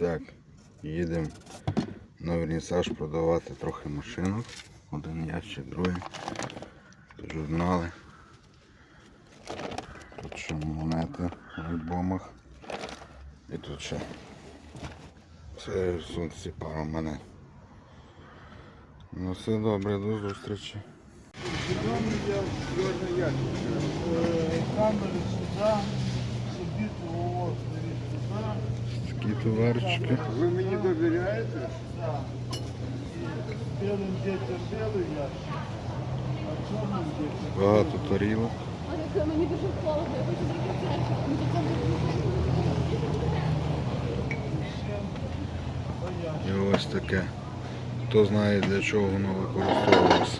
Так, їдемо на вернісаж продавати трохи машинок. Один ящик, другий. Журнали. Тут ще монети в альбомах. І тут ще це сонці пара монет. Ну все добре, до зустрічі. камери сюди, собі того туди, Такі товарчики. Ви мені довіряєте? Багато тарілок. Мені дуже холодно, я хочу зробити І ось таке. Хто знає для чого воно використовувалося.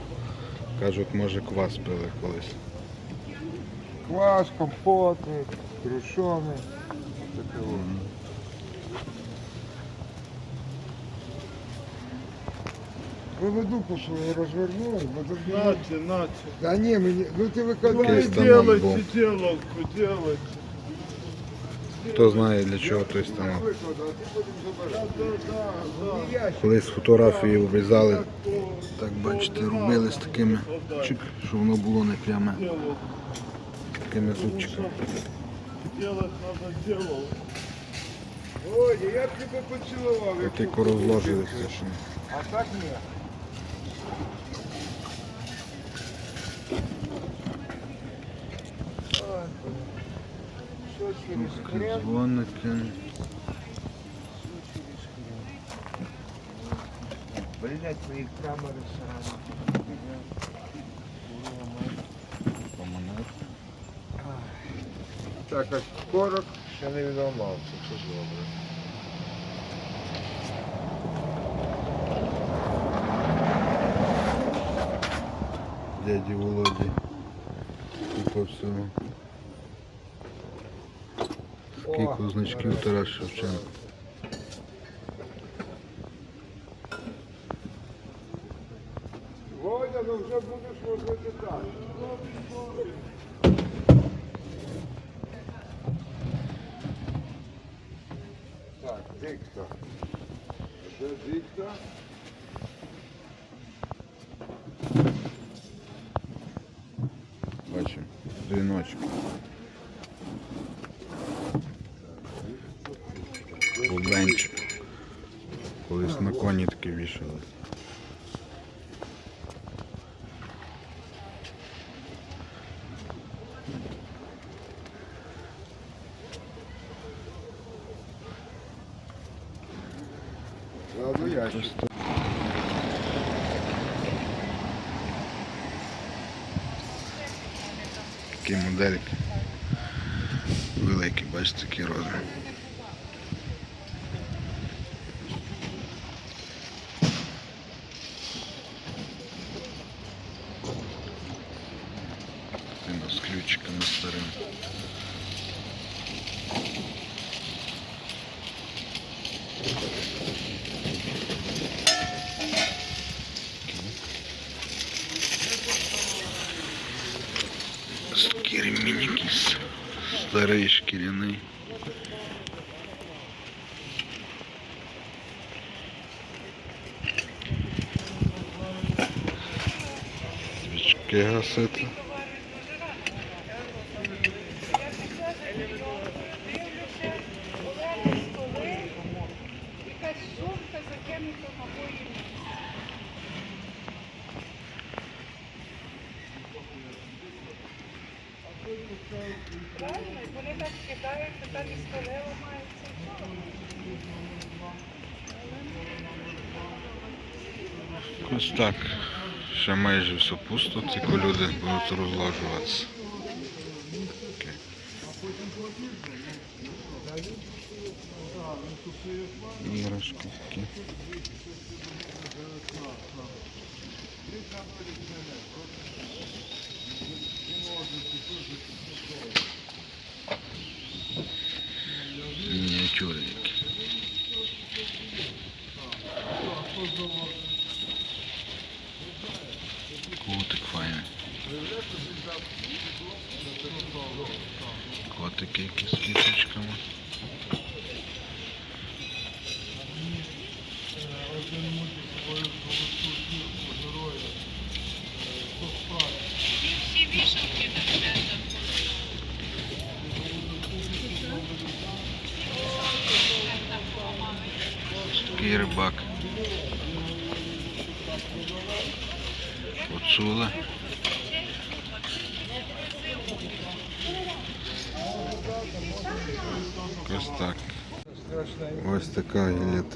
Кажуть, може квас пили колись. Квас, компоти, крушони. Таке от. Поводуху свою розвернули, бо тут не... Нате, нате. Да ні, мені, ну ти Ну викладаєш. Якийсь там делайте альбом. делалку, делайте. Хто знає для чого той станок. Ящик. Колись фотографії обрізали, так бачите, робили з такими, чик, щоб воно було не пряме, такими зубчиками. Делать надо делал. Ой, я б тебе поцілував. як Тільки розложилися. Що... А так ні. Що через хрен? Дзвоники. Що через хрен? Блять, твої камери срані. Так, а корок ще не відламався, це добре. Дяді Володі. Купа всього. Скільки значків Тарас Шевченко. Водя, ну вже будеш возити так. Так, дикта. Де дикта? Бачимо, дзвіночок. Колись на коні таки. Ладно, ящик. Такі модельки. Великі, бачите, такі розмір. Тина з ключиками старим. Такий ремінь якийсь старий шкіряний. Свічки гасити. Якась сумка закинута на бої. Правильно, і вони так кидають, тепер і столи ламаються. Ось так. Ще майже все пусто, тільки люди будуть розложуватися. Окей. Іграшки такі. Мініатюри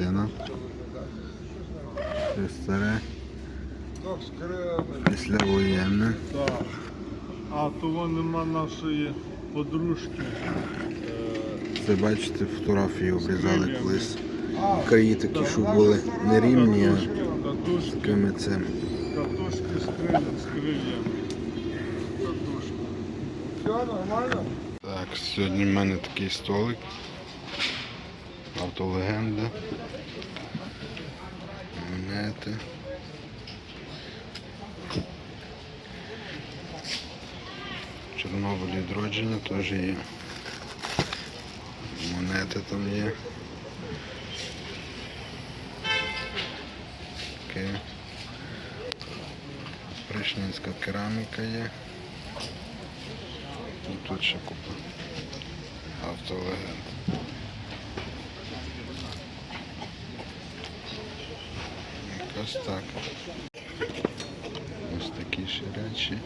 гілятина. Це старе, післявоєнне. А того нема нашої подружки. Це бачите, фотографії обрізали колись. Краї такі, що були не рівні, а Катушки, такими цим. катушки з крилем. Катушки. Все нормально? Так, сьогодні в мене такий столик. Автолегенда. Монети. Чорнобиль відродження теж є. Монети там є. Таке. Пришнінська кераміка є. Тут ще купа автолегенд. Якось так. Ось такі ще речі.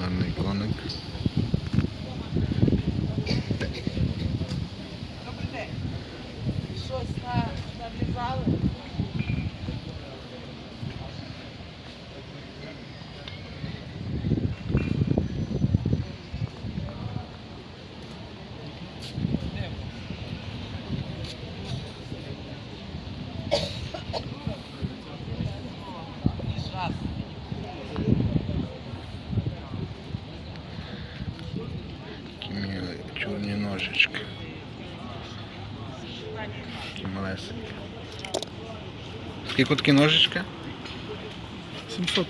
Гарний коник. Щось на, наврізали. Такі милі чорні ножички. Такі малесенькі. Скільки такі ножички? 700.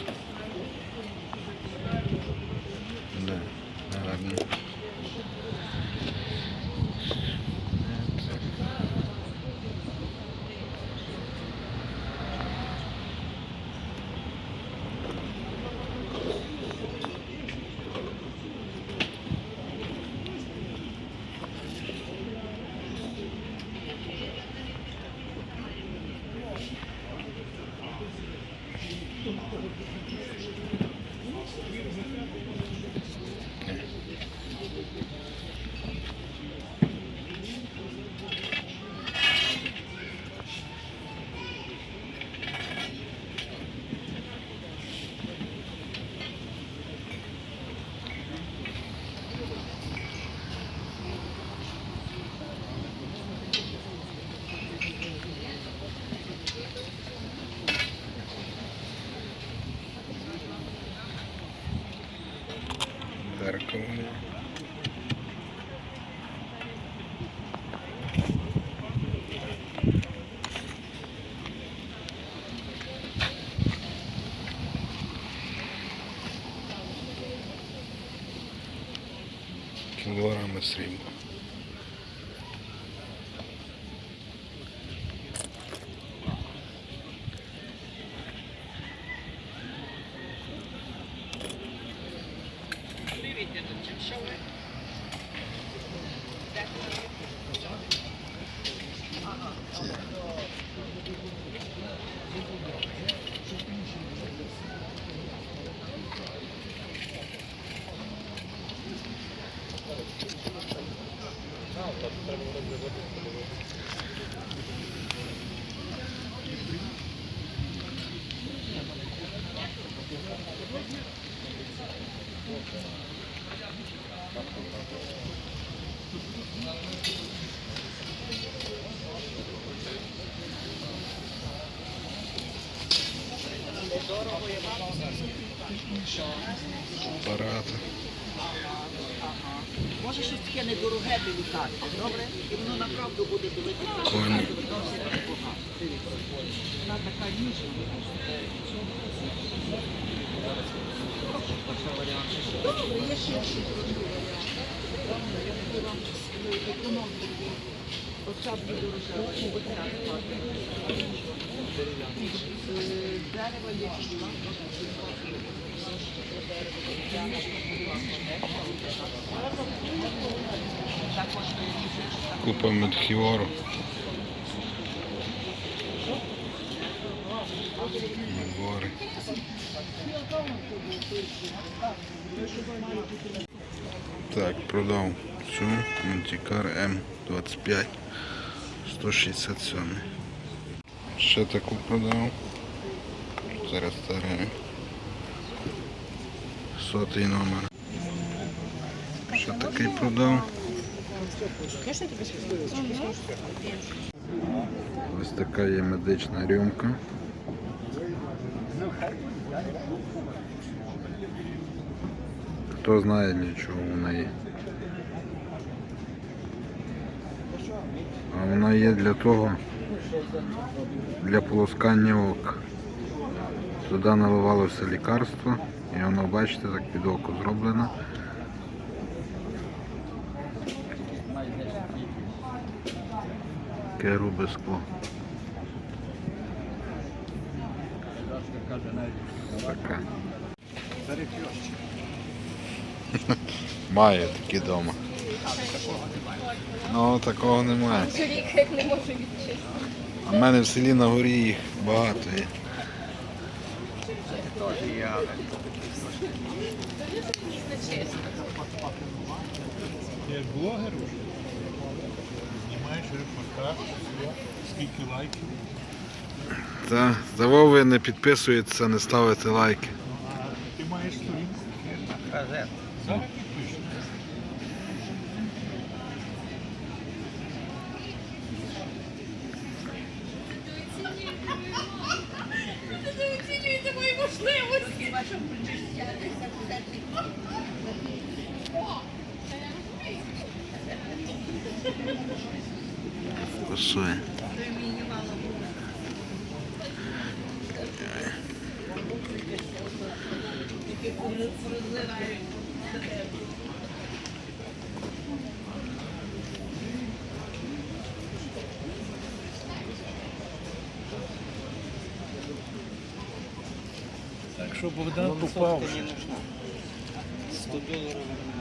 Кілограми срібла. para таке недороге делікатне, добре? І воно направду буде дивитися. Дивіться. Вона така ніжна. Добре, є ще інші вам Оця буде рожева, оця Дерево є Купа медхіору. Набори. Так, продав цю Монтікар М25 167. Ще таку продав. 400 гривень. Сотий номер. Ще такий продав. Ось така є медична рюмка. Хто знає для чого вона є. А вона є для того, для полоскання ока. Туди наливалося лікарство і воно, бачите, так під око зроблено. Таке скло. Таке. Має такі вдома. Ну, такого немає. Рік як не можу відчити. А в мене в селі на горі їх багато є. Ти як блогер уже? Знімаєш репортаж, скільки лайків. Та, за ви не підписуєтеся, не ставите лайки. Ти маєш сторінку? Зараз Пасує. Так що Богдан попав. Забула.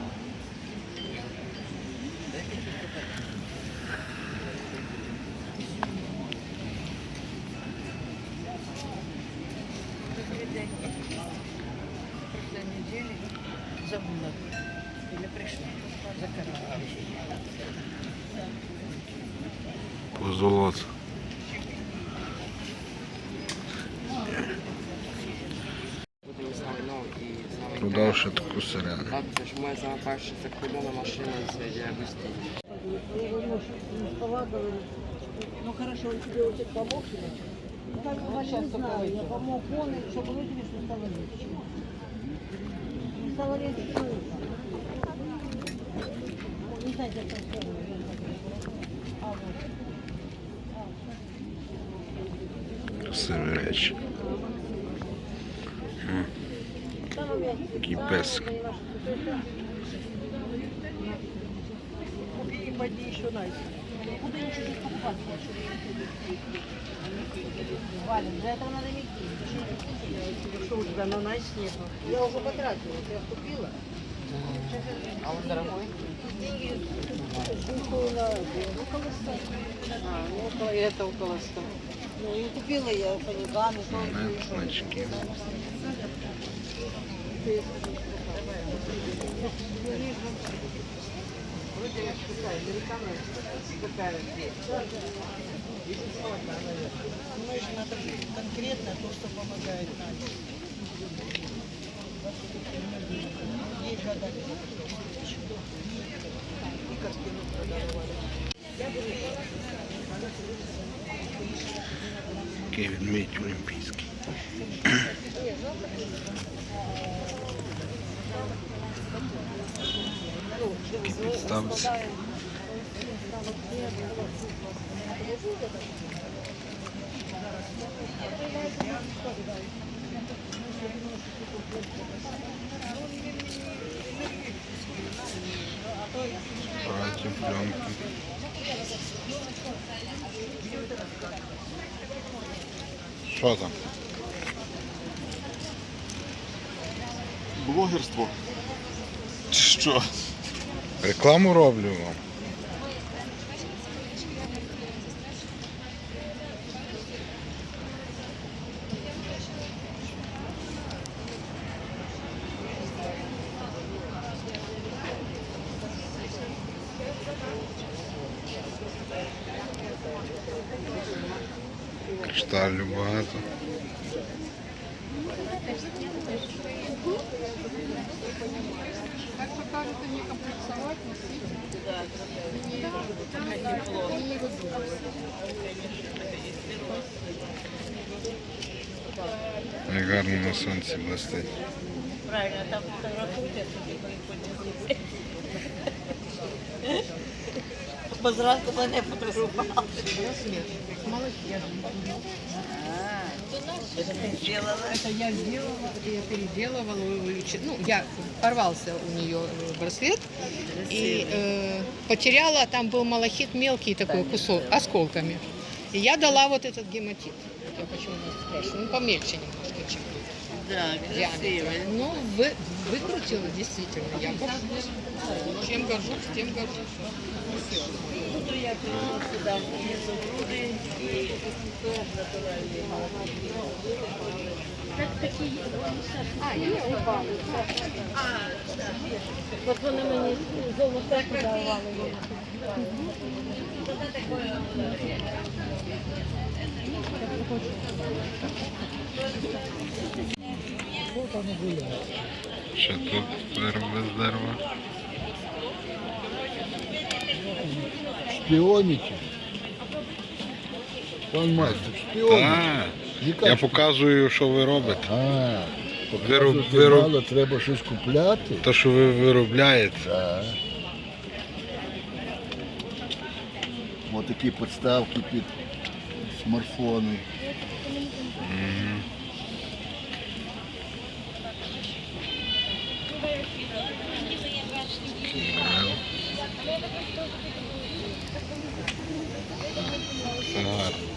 і з вами Продав ще таку сирену. Так, це ж моя сама перша закордонна машина з діагності. Ну хорошо, он тебе вот это помог или что? Ну, так, я не знаю, я помог он, и чтобы выпили, что стало легче. Не стало легче, что Не знаю, как там сказано. А, вот. Красиві речі. покупать больше. Валя, для этого надо идти. Что у тебя на найс нету? Я уже потратила, я купила. А он дорогой? Деньги около, на- около ста. А, ну, около, и это около 100. Ну, и купила я фаниганы, Монет, значки. Вроде я такая, американная, такая здесь. Понимаешь, надо конкретно то, что помогает Наде. Ей года И картину продавали. Такий відмідь олімпійський. Такі підставці. Братів. пленки. Що там? Блогерство. Що? Рекламу роблю вам. Кришталю багато. Що кажете, не комплексувати, Як гарно на сонці блистить. Правильно, там фотографуйте коли потім. Бо зранку мене фотографували. А, это ты сделала? Это я сделала, я переделывала. Ну, я порвался у нее браслет и э, потеряла, там был малахит мелкий такой кусок, осколками. И я дала вот этот гематит. Я почему вас спрашиваю? Ну, помельче немножко, чем Да, красиво. Ну, вы, выкрутила действительно. Я. Чем горжусь, тем горжусь. Тут я пришла сюда, внизу груди и натуральные. А, є у бабі. От вони мені золоте подарували. Що тут вироби з дерева? Шпіоніки. Пан майстер, шпіоніки. Яка Я показую, що ви робите. А, Вироб- показувати вироб- мало, треба щось купляти. Те, що ви виробляєте. Так. Ось такі підставки під смартфони. Claro.